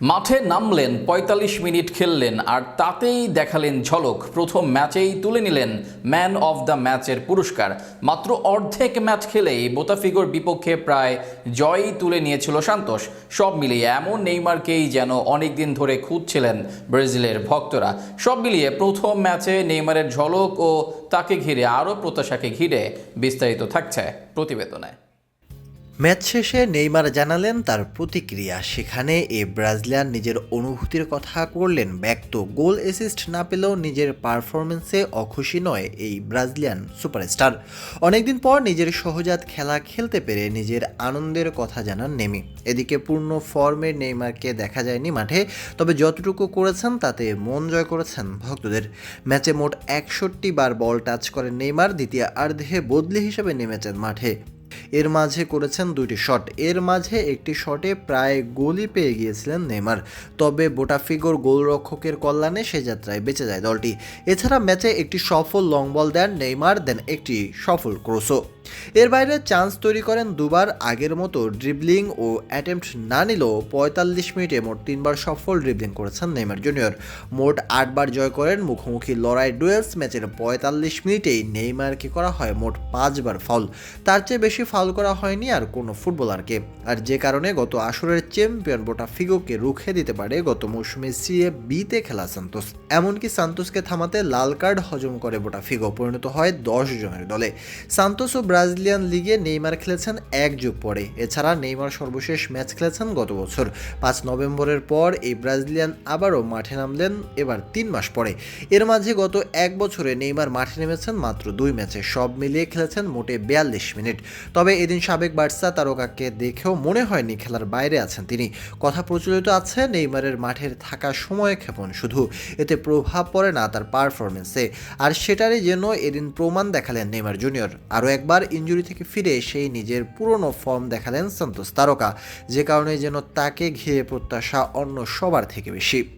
মাঠে নামলেন ৪৫ মিনিট খেললেন, আর তাতেই দেখালেন ঝলক। প্রথম ম্যাচেই তুলে নিলেন ম্যান অফ দ্য ম্যাচের পুরস্কার। মাত্র অর্ধেক ম্যাচ খেলেই বোতাফিগোর বিপক্ষে প্রায় জয়ই তুলে নিয়েছিল সান্তোষ। সব মিলিয়ে এমন নেইমারকেই যেন অনেক দিন ধরে খুঁজছিলেন ব্রাজিলের ভক্তরা। সব মিলিয়ে প্রথম ম্যাচে নেইমারের ঝলক ও তাকে ঘিরে আরও প্রত্যাশাকে ঘিরে বিস্তারিত থাকছে প্রতিবেদনে। ম্যাচ শেষে নেইমার জানালেন তার প্রতিক্রিয়া। সেখানে এ ব্রাজিলিয়ান নিজের অনুভূতির কথা করলেন, ব্যক্ত গোল অ্যাসিস্ট না পেলেও নিজের পারফরমেন্সে অখুশি নয় এই ব্রাজিলিয়ান সুপারস্টার। অনেকদিন পর নিজের সহজাত খেলা খেলতে পেরে নিজের আনন্দের কথা জানান নেমি এদিকে পূর্ণ ফর্মে নেইমারকে দেখা যায়নি মাঠে, তবে যতটুকু করেছেন তাতে মন জয় করেছেন ভক্তদের। ম্যাচে মোট একষট্টি বার বল টাচ করেন নেইমার, দ্বিতীয় আর্ধে বদলি হিসেবে নেমেছেন মাঠে। এর মাঝে করেছেন দুইটি শট। এর মাঝে একটি শটে প্রায় গোলই পেয়ে গিয়েছিলেন নেইমার। তবে বোটাফিগোর গোলরক্ষকের কল্যাণে সে যাত্রায় বেঁচে যায় দলটি। এছাড়া ম্যাচে একটি সফল লং বল দেন নেইমার, দেন একটি সফল ক্রোসও এর বাইরে চান্স তৈরি করেন দুবার আগের মতো ড্রিবলিং ও অ্যাটেম্পট না নিলেও পঁয়তাল্লিশ মিনিটে মোট তিনবার সফল ড্রিবলিং করেছেন নেইমার জুনিয়র। মোট আটবার জয় করেন মুখোমুখি লড়াই ডুয়েলস ম্যাচের পঁয়তাল্লিশ মিনিটেই নেইমারকে করা হয় মোট পাঁচবার ফাউল। তার চেয়ে বেশি ফাউল করা হয়নি আর কোনো ফুটবলারকে। আর যে কারণে গত আসরের চ্যাম্পিয়ন বোটা ফিগোকে রুখে দিতে পারে গত মৌসুমে সিএ বিতে খেলা সান্তোস। এমনকি সান্তোসকে থামাতে লাল কার্ড হজম করে বোটা ফিগো। পরিণত হয় দশ জনের দলে। সান্তোস ও ব্রাজিলিয়ান লিগে নেইমার খেলেছেন এক যুগ পরে। এছাড়া নেইমার সর্বশেষ ম্যাচ খেলেছেন গত বছর। পাঁচ নভেম্বরের পর এই ব্রাজিলিয়ান আবারও মাঠে নামলেন এবার তিন মাস পরে। এর মাঝে গত এক বছরে নেইমার মাঠে নেমেছেন মাত্র দুই ম্যাচে। সব মিলিয়ে খেলেছেন মোটে বিয়াল্লিশ মিনিট। তবে এদিন সাবেক বার্সা তারকাকে দেখেও মনে হয়নি খেলার বাইরে আছেন তিনি। কথা প্রচলিত আছে, নেইমারের মাঠের থাকা সময় ক্ষেপণ শুধু। এতে প্রভাব পড়ে না তার পারফরমেন্সে আর সেটারই যেন এদিন প্রমাণ দেখালেন নেইমার জুনিয়র। আরও একবার ইঞ্জুরি থেকে ফিরে সেই নিজের পুরনো ফর্ম দেখালেন সন্তোষ তারকা, যে কারণে যেন তাকে ঘিরে প্রত্যাশা অন্য সবার থেকে বেশি।